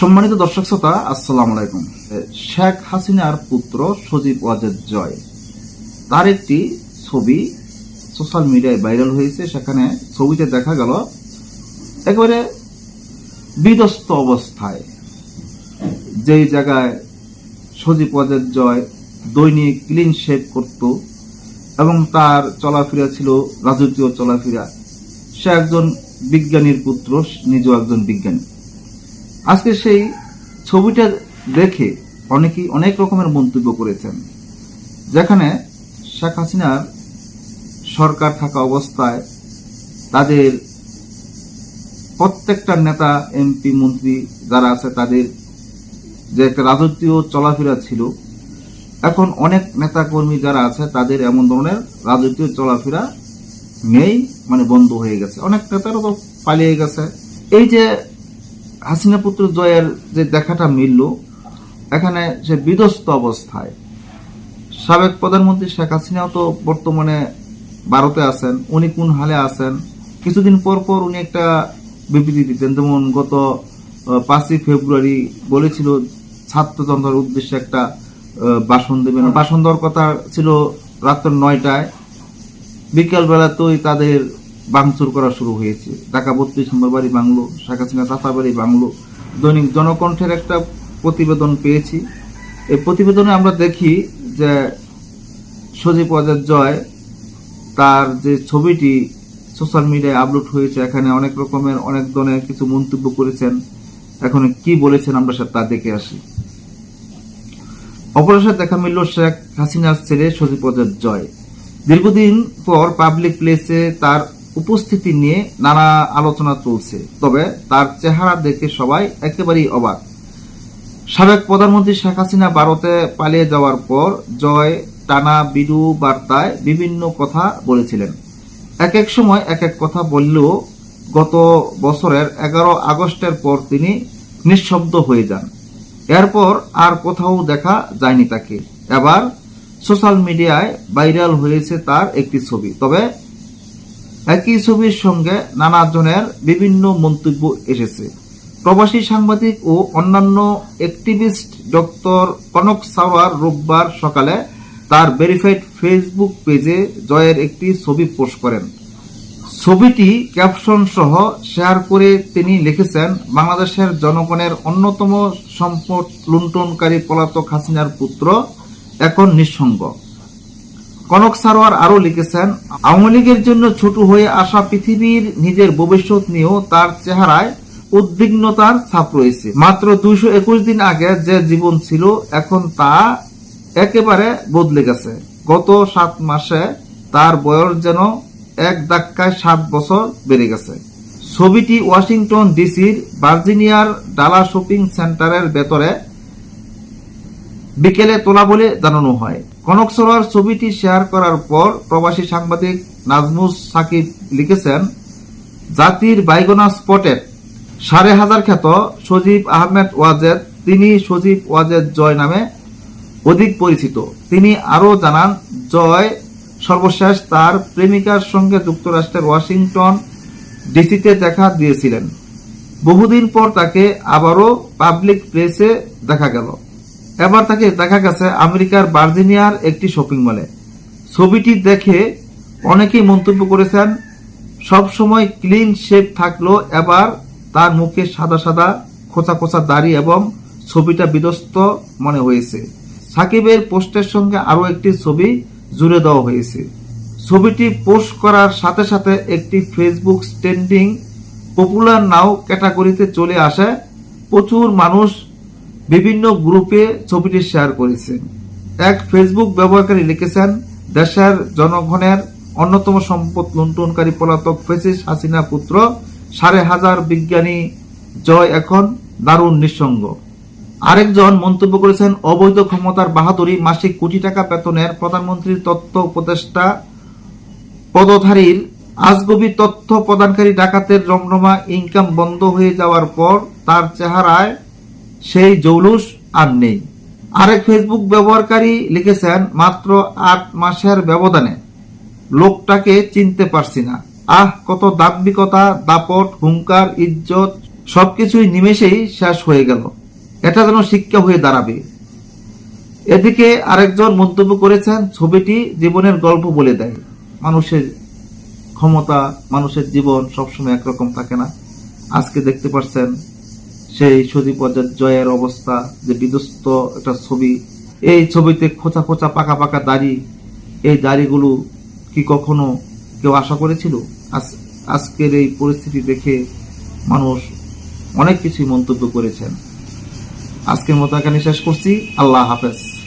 সম্মানিত দর্শক শ্রোতা, আসসালাম আলাইকুম। শেখ হাসিনার পুত্র সজীব ওয়াজেদ জয়। তার একটি ছবি সোশ্যাল মিডিয়ায় ভাইরাল হয়েছে, সেখানে ছবিতে দেখা গেল, একেবারে বিধ্বস্ত অবস্থায়। যেই জায়গায় সজীব ওয়াজেদ জয় দৈনিক ক্লিন শেভ করত এবং তার চলাফেরা ছিল রাজকীয় চলাফেরা। সে একজন বিজ্ঞানীর পুত্র, নিজেও একজন বিজ্ঞানী। আজকে সেই ছবিটা দেখে অনেকেই অনেক রকমের মন্তব্য করেছেন, যেখানে শেখ হাসিনার সরকার থাকা অবস্থায় তাদের প্রত্যেকটা নেতা এমপি মন্ত্রী যারা আছে তাদের যে একটা রাজকীয় চলাফেরা ছিল, এখন অনেক নেতা কর্মী যারা আছে তাদের এমন ধরনের রাজকীয় চলাফেরা নেই মানে বন্ধ হয়ে গেছে। অনেক নেতারা তো পালিয়ে গেছে। এই যে হাসিনা পুত্র জয়ের যে দেখাটা মিলল, এখানে সে বিধ্বস্ত অবস্থায়। সাবেক প্রধানমন্ত্রী শেখ হাসিনাও তো বর্তমানে ভারতে আছেন, উনি কোন হালে আছেন? কিছুদিন পর পর উনি একটা বিবৃতি দিতেন, যেমন গত পাঁচই ফেব্রুয়ারি বলেছিল ছাত্র জনতার উদ্দেশ্যে একটা বাসন দেবেন। বাসন দেওয়ার কথা ছিল রাত্র নয়টায়। বিকেল বেলাতেই তাদের ভাঙচুর করা শুরু হয়েছে। ঢাকা বত্রিশ নম্বর বাড়ি বাংলো, শেখ চাচা বাড়ি বাংলো। দৈনিক জনকণ্ঠের একটা প্রতিবেদন পেয়েছি। এই প্রতিবেদনে আমরা দেখি যে সজীব ওয়াজেদ জয় তার যে ছবিটি সোশ্যাল মিডিয়ায় আপলোড হয়েছে, এখানে অনেক রকমের, অনেক ধরনের কিছু মন্তব্য করেছেন। এখন কি বলেছেন আমরা সে তা দেখে আসি। অপরাশের দেখা মিলল শেখ হাসিনার ছেলে সজীব ওয়াজেদ জয়। দীর্ঘদিন পর পাবলিক প্লেসে তার উপস্থিতি নিয়ে নানা আলোচনা চলছে, তবে তার চেহারা দেখে সবাই একেবারেই অবাক। সাবেক প্রধানমন্ত্রী শেখ হাসিনা ভারতে পালিয়ে যাওয়ার পর জয় টানা বিডু বার্তায় বিভিন্ন কথা বলেছিলেন। এক এক সময় এক এক কথা বললেও গত বছরের এগারো আগস্টের পর তিনি নিঃশব্দ হয়ে যান। এরপর আর কোথাও দেখা যায়নি তাকে। এবার সোশ্যাল মিডিয়ায় ভাইরাল হয়েছে তার একটি ছবি, তবে একই ছবির সঙ্গে নানা জনের বিভিন্ন মন্তব্য এসেছে। প্রবাসী সাংবাদিক ও অন্যান্য অ্যাক্টিভিস্ট ডক্টর কনক সাওয়ার রোববার সকালে তার ভেরিফাইড ফেসবুক পেজে জয়ের একটি ছবি পোস্ট করেন। ছবিটি ক্যাপশন সহ শেয়ার করে তিনি লিখেছেন, বাংলাদেশের জনগণের অন্যতম সম্পদ লুণ্ঠনকারী পলাতক হাসিনার পুত্র এখন নিঃসঙ্গ। কনক সারোয়ার আরও লিখেছেন, আওয়ামী লীগের জন্য ছোট হয়ে আসা পৃথিবীর নিজের ভবিষ্যৎ নিয়েও তার চেহারায় উদ্বিগ্নতার ছাপ রয়েছে। মাত্র দুইশো একুশ দিন আগে যে জীবন ছিল, এখন তা একেবারে বদলে গেছে। গত সাত মাসে তার বয়স যেন এক ধাক্কায় সাত বছর বেড়ে গেছে। ছবিটি ওয়াশিংটন ডিসির ভার্জিনিয়ার ডালা শপিং সেন্টারের ভেতরে বিকেলে তোলা বলে জানানো হয়। কনক সরোয়ার ছবিটি শেয়ার করার পর প্রবাসী সাংবাদিক নাজমুস সাকিব লিখেছেন, জাতির বাইগোনা স্পটের সাড়ে হাজার খ্যাত সজীব আহমেদ ওয়াজেদ, তিনি সজীব ওয়াজেদ জয় নামে অধিক পরিচিত। তিনি আরও জানান, জয় সর্বশেষ তার প্রেমিকার সঙ্গে যুক্তরাষ্ট্রের ওয়াশিংটন ডিসিতে দেখা দিয়েছিলেন। বহুদিন পর তাকে আবারও পাবলিক প্লেসে দেখা গেল। এবার তাকে দেখা গেছে আমেরিকার ভার্জিনিয়ার একটি শপিং মলে। ছবিটি দেখে অনেকেই মন্তব্য করেছেন, সব সময় ক্লিন শেপ থাকল, এবার তার মুখে সাদা সাদা খোঁচা খোঁচা দাড়ি এবং ছবিটা বিধ্বস্ত মনে হয়েছে। সাকিবের পোস্টের সঙ্গে আরও একটি ছবি জুড়ে দেওয়া হয়েছে। ছবিটি পোস্ট করার সাথে সাথে একটি ফেসবুক স্ট্যান্ডিং পপুলার নাও ক্যাটাগরিতে চলে আসে। প্রচুর মানুষ বিভিন্ন গ্রুপে ছবিটি শেয়ার করেছেন এক ফেসবুক ব্যবহারকারী লিখেছেন, দেশের জনগণের অন্যতম সম্পদ লুণ্ঠনকারী পলাতক ফেসিস হাসিনা পুত্র, সাড়ে হাজার বিজ্ঞানী জয় এখন দারুণ নিঃসঙ্গ। আরেকজন মন্তব্য করেছেন, অবৈধ ক্ষমতার বাহাদুরি মাসিক কোটি টাকা বেতনের প্রধানমন্ত্রীর তথ্য উপদেষ্টা পদধারীর আজগবি তথ্য প্রদানকারী ডাকাতের রমরমা ইনকাম বন্ধ হয়ে যাওয়ার পর তার চেহারায় সেই জৌলুস আর নেই। আরেক ফেসবুক ব্যবহারকারী লিখেছেন, মাত্র আট মাসের ব্যবধানে। লোকটাকে চিনতে পারছি না। আহ, কত দাম্ভিকতা, দাপট হুঙ্কার ইজ্জত, সবকিছুই নিমেষেই শেষ হয়ে গেল। এটা যেন শিক্ষা হয়ে দাঁড়াবে। এদিকে আরেকজন মন্তব্য করেছেন, ছবিটি জীবনের গল্প বলে দেয়। মানুষের ক্ষমতা, মানুষের জীবন সবসময় একরকম থাকে না। আজকে দেখতে পাচ্ছেন সেই সদী পর্যায়ের জয়ের অবস্থা, যে বিধ্বস্ত একটা ছবি। এই ছবিতে খোঁচা খোঁচা পাকা পাকা দাড়ি, এই দাড়িগুলো কি কখনো কেউ আশা করেছিল? আজ- আজকের এই পরিস্থিতি দেখে মানুষ অনেক কিছুই মন্তব্য করেছেন। আজকের মতো এখানে শেষ করছি। আল্লাহ হাফেজ।